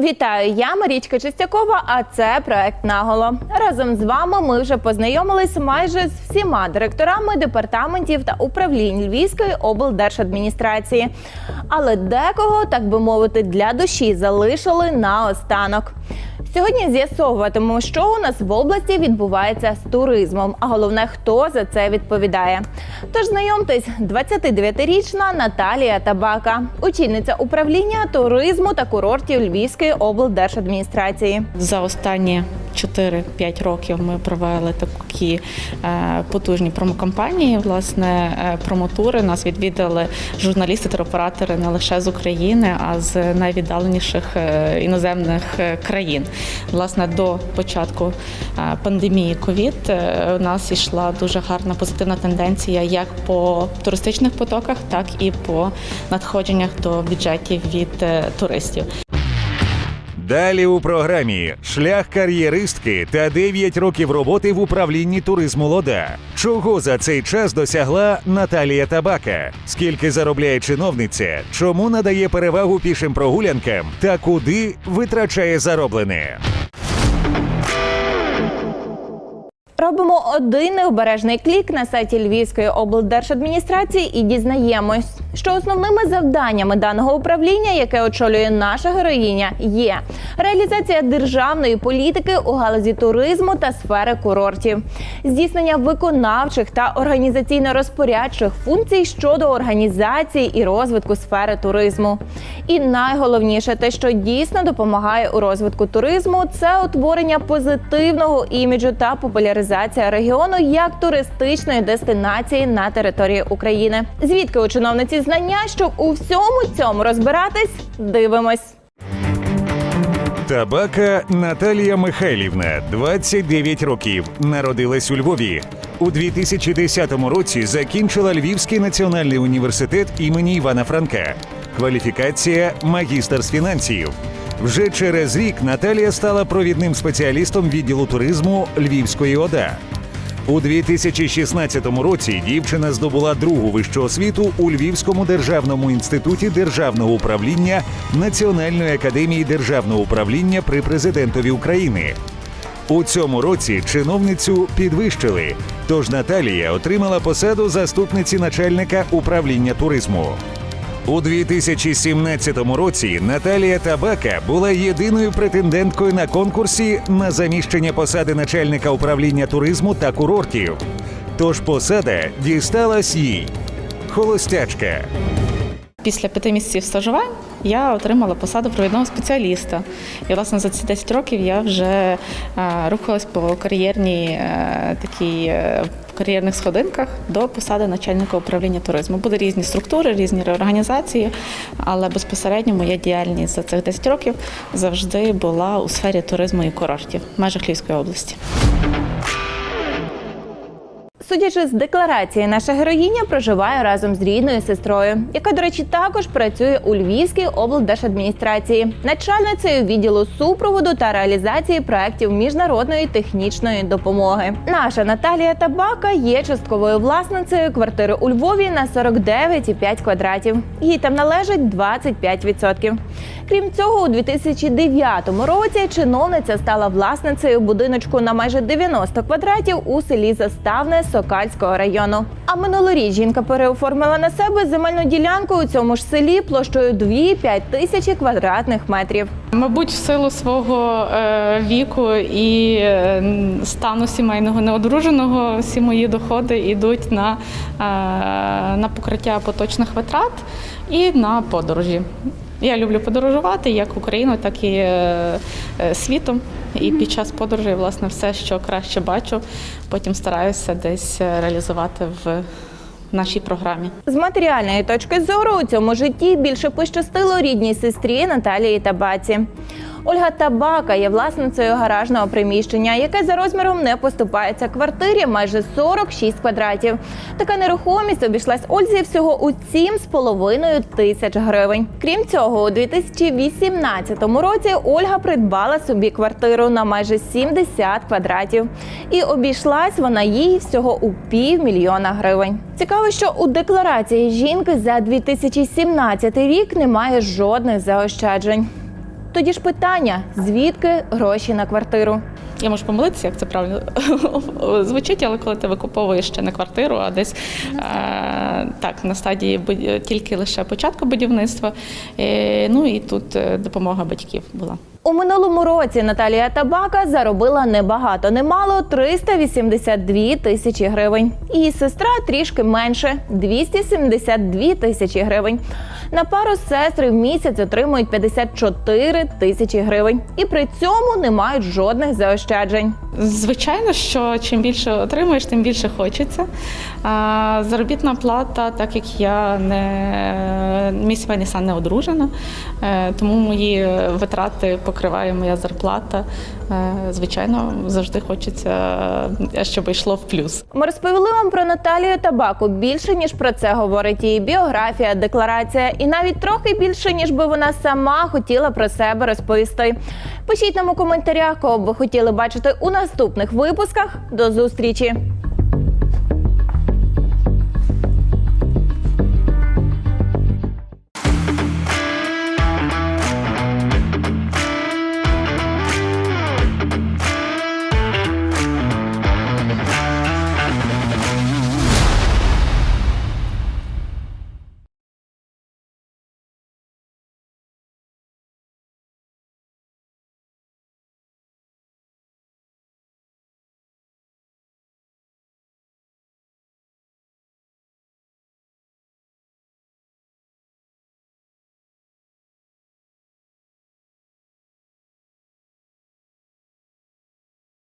Вітаю, я Марічка Чистякова. А це проект наголо. Разом з вами ми вже познайомились майже з всіма директорами департаментів та управлінь Львівської облдержадміністрації. Але декого, так би мовити, для душі залишили наостанок. Сьогодні з'ясовуватимемо, що у нас в області відбувається з туризмом, а головне, хто за це відповідає. Тож знайомтесь, 29-річна Наталія Табака, очільниця управління туризму та курортів Львівської облдержадміністрації. За останні 4-5 років ми провели такі е, потужні промокампанії. Власне, е, промотури нас відвідали журналісти та оператори не лише з України, а з найвіддаленіших е, іноземних країн. Власне, до початку пандемії ковід у нас йшла дуже гарна позитивна тенденція як по туристичних потоках, так і по надходженнях до бюджетів від туристів. Далі у програмі шлях кар'єристки та 9 років роботи в управлінні туризму Лода. Чого за цей час досягла Наталія Табака? Скільки заробляє чиновниця? Чому надає перевагу пішим прогулянкам? Та куди витрачає зароблене? Робимо один необережний клік на сайті Львівської облдержадміністрації і дізнаємось, що основними завданнями даного управління, яке очолює наша героїня, є реалізація державної політики у галузі туризму та сфери курортів, здійснення виконавчих та організаційно-розпорядчих функцій щодо організації і розвитку сфери туризму. І найголовніше, те, що дійсно допомагає у розвитку туризму, це утворення позитивного іміджу та популяризація регіону як туристичної дестинації на території України. Звідки у чиновниці знання, щоб у всьому цьому розбиратись? Дивимось. Табака Наталія Михайлівна, 29 років, народилась у Львові. У 2010 році закінчила Львівський національний університет імені Івана Франка. Кваліфікація магістр з фінансів. Вже через рік Наталія стала провідним спеціалістом відділу туризму Львівської ОДА. У 2016 році дівчина здобула другу вищу освіту у Львівському державному інституті державного управління Національної академії державного управління при президентові України. У цьому році чиновницю підвищили, тож Наталія отримала посаду заступниці начальника управління туризму. У 2017 році Наталія Табака була єдиною претенденткою на конкурсі на заміщення посади начальника управління туризму та курортів. Тож посада дісталась їй. Холостячка. Після п'яти місяців стажувань я отримала посаду провідного спеціаліста. І власне за ці 10 років я вже е, рухалась по кар'єрній е, такій. е, Кар'єрних сходинках до посади начальника управління туризму. Були різні структури, різні реорганізації, але безпосередньо моя діяльність за цих 10 років завжди була у сфері туризму і курортів в межах Львівської області. Судячи з декларації, наша героїня проживає разом з рідною сестрою, яка, до речі, також працює у Львівській облдержадміністрації, начальницею відділу супроводу та реалізації проєктів міжнародної технічної допомоги. Наша Наталія Табака є частковою власницею квартири у Львові на 49,5 квадратів. Їй там належить 25%. Крім цього, у 2009 році чиновниця стала власницею будиночку на майже 90 квадратів у селі Заставне Сокальського району. А минулоріч жінка переоформила на себе земельну ділянку у цьому ж селі площею 2-5 тисячі квадратних метрів. Мабуть, в силу свого е, віку і е, стану сімейного неодруженого всі мої доходи йдуть на, е, на покриття поточних витрат і на подорожі. Я люблю подорожувати як Україною, так і світом. І під час подорожей, власне, все, що краще бачу, потім стараюся десь е, реалізувати в нашій програмі. З матеріальної точки зору у цьому житті більше пощастило рідній сестрі Наталії Табаці. Ольга Табака є власницею гаражного приміщення, яке за розміром не поступається квартирі майже 46 квадратів. Така нерухомість обійшлась Ользі всього у 7,5 тисяч гривень. Крім цього, у 2018 році Ольга придбала собі квартиру на майже 70 квадратів. І обійшлась вона їй всього у півмільйона гривень. Цікаво, що у декларації жінки за 2017 рік немає жодних заощаджень. Тоді ж питання: звідки гроші на квартиру? Я можу помилитися, як це правильно звучить, але коли ти викуповуєш ще не квартиру, а десь е, так на стадії тільки лише початку будівництва. Е, ну і тут е, допомога батьків була. У минулому році Наталія Табака заробила небагато, немало 382 тисячі гривень. Її сестра трішки менше 272 тисячі гривень. На пару сестри в місяць отримують 54 тисячі гривень, і при цьому не мають жодних заощаджень. Звичайно, що чим більше отримуєш, тим більше хочеться. А, заробітна плата, так як я не мій сімейний стан не одружена, е, тому мої витрати покриває моя зарплата. Е, Звичайно, завжди хочеться, е, щоб йшло в плюс. Ми розповіли вам про Наталію Табаку більше ніж про це говорить її біографія, декларація, і навіть трохи більше ніж би вона сама хотіла про себе розповісти. Пишіть нам у коментарях, кого б ви хотіли бачити у наступних випусках. До зустрічі!